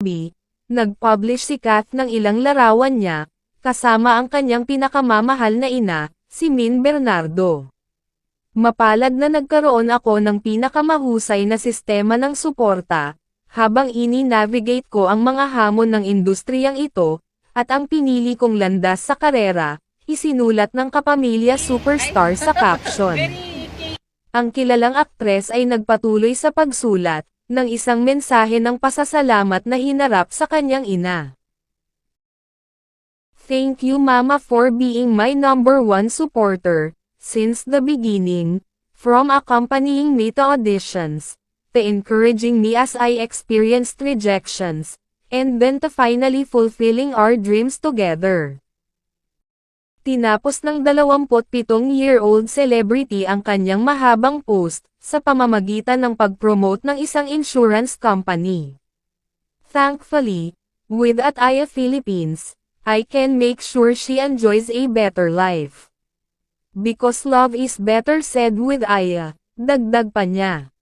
B, nag-publish si Kath ng ilang larawan niya, kasama ang kanyang pinakamamahal na ina, si Min Bernardo. Mapalad na nagkaroon ako ng pinakamahusay na sistema ng suporta, habang ini-navigate ko ang mga hamon ng industriyang ito, at ang pinili kong landas sa karera, isinulat ng kapamilya superstar sa caption. Ang kilalang aktres ay nagpatuloy sa pagsulat, ng isang mensahe ng pasasalamat na hinarap sa kanyang ina. Thank you mama for being my number one supporter, since the beginning, from accompanying me to auditions, to encouraging me as I experienced rejections, and then to finally fulfilling our dreams together. Tinapos ng 27-year-old celebrity ang kanyang mahabang post, sa pamamagitan ng pag-promote ng isang insurance company. Thankfully, with Ataya Philippines, I can make sure she enjoys a better life. Because love is better said with Aya, dagdag pa niya.